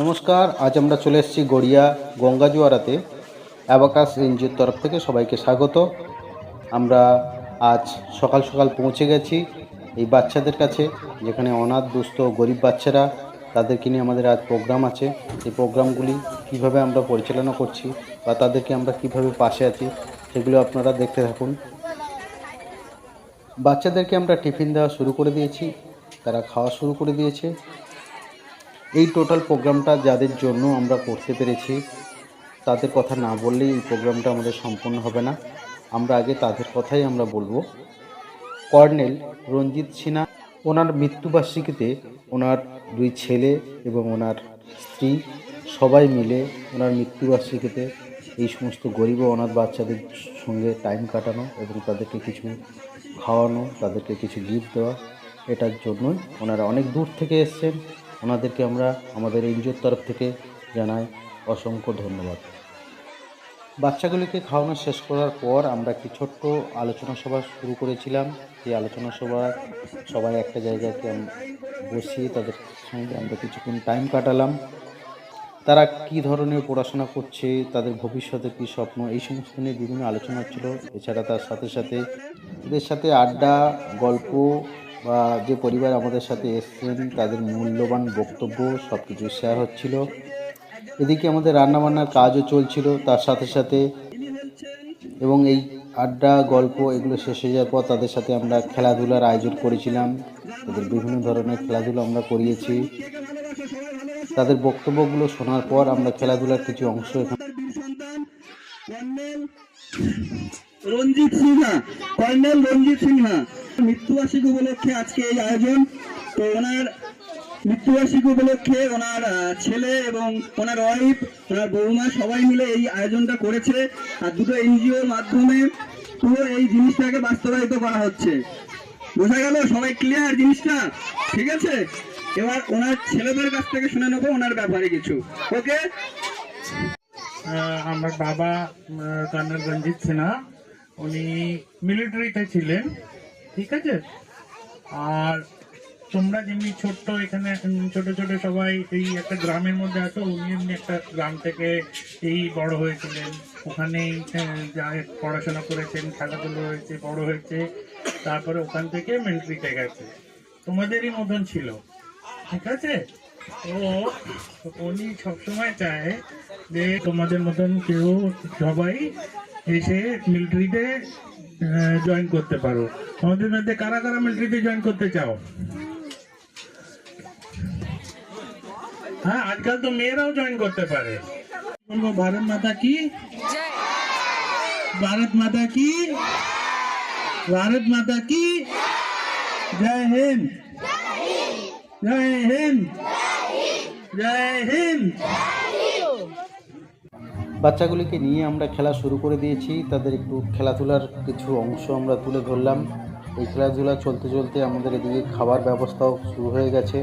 নমস্কার, আজ আমরা চলে এসেছি গড়িয়া গঙ্গা জোয়ারাতে অ্যাবাকাস এনজিওর তরফ থেকে সবাইকে স্বাগত। আমরা আজ সকাল সকাল পৌঁছে গেছি এই বাচ্চাদের কাছে, যেখানে অনাথ, দুস্থ, গরিব বাচ্চারা, তাদেরকে নিয়ে আমাদের আজ প্রোগ্রাম আছে। এই প্রোগ্রামগুলি কীভাবে আমরা পরিচালনা করছি বা তাদেরকে আমরা কীভাবে পাশে আছি, সেগুলো আপনারা দেখতে থাকুন। বাচ্চাদেরকে আমরা টিফিন দেওয়া শুরু করে দিয়েছি, তারা খাওয়া শুরু করে দিয়েছে। এই টোটাল প্রোগ্রামটা যাদের জন্য আমরা করতে পেরেছি, তাদের কথা না বললেই এই প্রোগ্রামটা আমাদের সম্পূর্ণ হবে না। আমরা আগে তাদের কথাই আমরা বলব। কর্নেল রঞ্জিত সিনহা, ওনার মৃত্যুবার্ষিকীতে ওনার দুই ছেলে এবং ওনার স্ত্রী সবাই মিলে ওনার মৃত্যুবার্ষিকীতে এই সমস্ত গরিব অনাথ বাচ্চাদের সঙ্গে টাইম কাটানো এবং তাদেরকে কিছু খাওয়ানো, তাদেরকে কিছু গিফট দেওয়া, এটার জন্যই ওনারা অনেক দূর থেকে এসছেন। ওনাদেরকে আমরা আমাদের এনজিওর তরফ থেকে জানাই অসংখ্য ধন্যবাদ। বাচ্চাগুলিকে খাওয়ানো শেষ করার পর আমরা একটি ছোট্ট আলোচনা সভা শুরু করেছিলাম। এই আলোচনা সভা সবাই একটা জায়গাকে বসিয়ে তাদের সঙ্গে আমরা কিছুক্ষণ টাইম কাটালাম। তারা কি ধরনের পড়াশোনা করছে, তাদের ভবিষ্যতে কী স্বপ্ন, এই সমস্ত নিয়ে বিভিন্ন আলোচনা ছিল এছাড়া তার সাথে সাথে এদের সাথে আড্ডা, গল্প বা যে পরিবার আমাদের সাথে এসছেন, তাদের মূল্যবান বক্তব্য সব কিছু শেয়ার হচ্ছিল। এদিকে আমাদের রান্নাবান্নার কাজও চলছিল তার সাথে সাথে। এবং এই আড্ডা, গল্প এগুলো শেষ হয়ে যাওয়ার পর তাদের সাথে আমরা খেলাধুলার আয়োজন করেছিলাম। তাদের বিভিন্ন ধরনের খেলাধুলা আমরা করিয়েছি। তাদের বক্তব্যগুলো শোনার পর আমরা খেলাধুলার কিছু অংশ এখানে রঞ্জিত সিনহা, কর্নেল রঞ্জিত সিনহা। মৃত্যুবার্ষিকী উপলক্ষে আজকে এই আয়োজন। তো ওনার মৃত্যুবার্ষিকী উপলক্ষে ওনার ছেলে এবং ওনার ওয়াইফ ওনার বৌমা সবাই মিলে এই আয়োজনটা করেছে। আর দুটো এনজিওর মাধ্যমে পুরো এই জিনিসটাকে বাস্তবায়িত করা হচ্ছে। বোঝা গেল? সবাই ক্লিয়ার জিনিসটা? ঠিক আছে? এবার ওনার ছেলেদের কাছ থেকে শুনে নেব ওনার ব্যাপারে কিছু। ওকে? আমার বাবা কর্নেল রঞ্জিত সিনহা। উনি মিলিটারিতে ছিলেন, ঠিক আছে? আর তোমরা যেমনি ছোট্ট এখানে ছোট ছোট সবাই এই একটা গ্রামের মধ্যে আছো, উনি এমনি একটা গ্রাম থেকে এই বড় হয়েছিলেন। ওখানেই যা পড়াশোনা করেছেন, খেলাধুলো হয়েছে, বড় হয়েছে, তারপরে ওখান থেকে মিলিটারিতে গেছে। তোমাদেরই মতন ছিল। ঠিক আছে? তো উনি সবসময় চায় যে তোমাদের মতন কেউ সবাই এসে মিলিটারিতে জয়েন করতে পারো। তোমাদের মধ্যে কারা কারা মিলিটারিতে জয়েন করতে চাও? হ্যাঁ আজকাল তো মেয়েরাও জয়েন করতে পারে। বলব ভারত মাতা কি? ভারত মাতা কি? ভারত মাতা কি? জয় হিন্দ। জয় হিন্দ। জয় হিন্দ বাচ্চাগুলিকে নিয়ে আমরা খেলা শুরু করে দিয়েছি। তাদের একটু খেলাধুলার কিছু অংশ আমরা তুলে ধরলাম। এই খেলাধুলা চলতে চলতে আমাদের এদিকে খাবার ব্যবস্থাও শুরু হয়ে গেছে।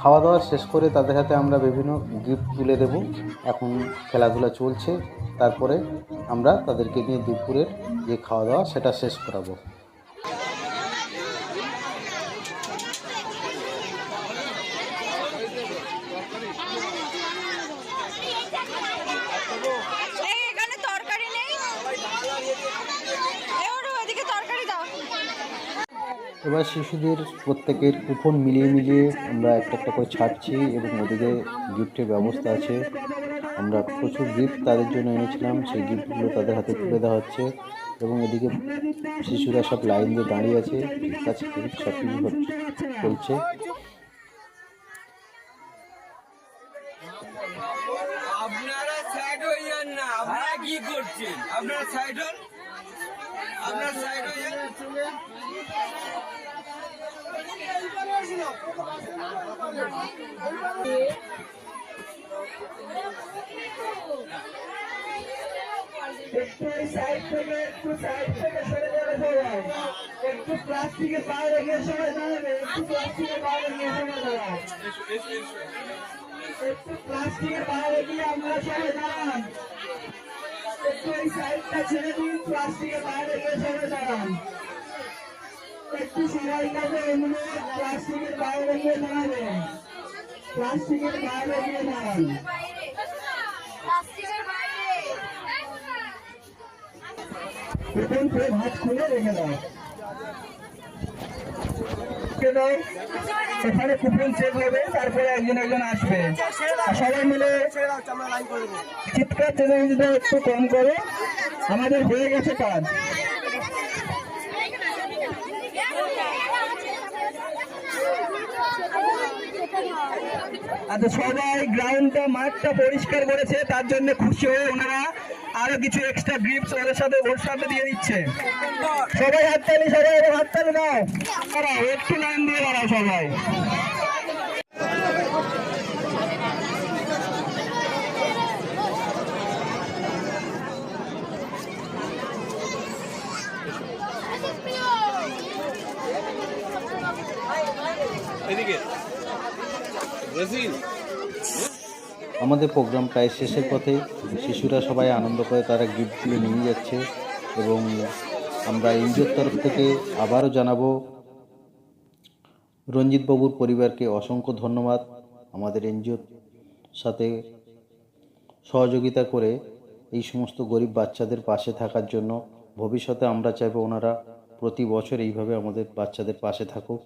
খাওয়া দাওয়া শেষ করে তাদের হাতে আমরা বিভিন্ন গিফট তুলে দেব। এখন খেলাধুলা চলছে। তারপরে আমরা তাদেরকে নিয়ে দুপুরের যে খাওয়া দাওয়া সেটা শেষ করাবো এই এখানে তরকারি নেই এই ওর ওদিকে তরকারি দাও এবার শিশুদের প্রত্যেকের কুপন মিলিয়ে মিলিয়ে আমরা একটা একটা করে ছাড়ছি এবং ওদিকে গিফটের ব্যবস্থা আছে। আমরা প্রচুর গিফট তাদের জন্য এনেছিলাম, সেই গিফটগুলো তাদের হাতে তুলে দেওয়া হচ্ছে এবং এদিকে শিশুরা সব লাইন দিয়ে দাঁড়িয়ে আছে কাছে সব কিছু চলছে। আপনারা সাইড না, আপনারা কি করছেন? আপনারা সাইড হন? আপনারা সাইড হইয়েন থেকে একটু সাইড থেকে সরে যাবে সবাই একটু প্লাস্টিকের বাইরে গিয়ে সবাই দাঁড়াবে একটু প্লাস্টিকের বাইরে গিয়ে সবাই দাঁড়ান একটু প্লাস্টিকের বাইরে গিয়ে আমরা সবাই দাঁড়ান একটু এই সাইডটা ছেড়ে দিন প্লাস্টিকের বাইরে গিয়ে সবাই দাঁড়ান একটু সবাই কাছে অনুরোধ প্লাস্টিকের বাইরে গিয়ে দাঁড়াবেন প্লাস্টিকের বাইরে গিয়ে দাঁড়ান কুপন করে ভাত খুলে রেখে দাও। এখানে কুপন চেক হবে, তারপরে একজন একজন আসবে। সবাই মিলে চিৎকার চেঁচামেচিটা একটু কম করে। আমাদের হয়ে গেছে কাজ। আচ্ছা সবাই গ্রাউন্ডটা মাঠটা পরিষ্কার করেছে, তার জন্য খুশি হয়ে ওনারা আরও কিছু এক্সট্রা গ্রিপস ওদের সাথে, ওর সাথে দিয়ে দিচ্ছে। সবাই হাততালি সবাই হাততালি দাও। একটু লাইন দিয়ে দাঁড়াও সবাই। আমাদের প্রোগ্রাম প্রায় শেষের পথে শিশুরা সবাই আনন্দ করে তারা গিফট গিফটগুলো নিয়ে যাচ্ছে এবং আমরা এনজিওর তরফ থেকে আবারও জানাব, রঞ্জিত বাবুর পরিবারকে অসংখ্য ধন্যবাদ আমাদের এনজিওর সাথে সহযোগিতা করে এই সমস্ত গরিব বাচ্চাদের পাশে থাকার জন্য। ভবিষ্যতে আমরা চাইব ওনারা প্রতি বছর এইভাবে আমাদের বাচ্চাদের পাশে থাকুক।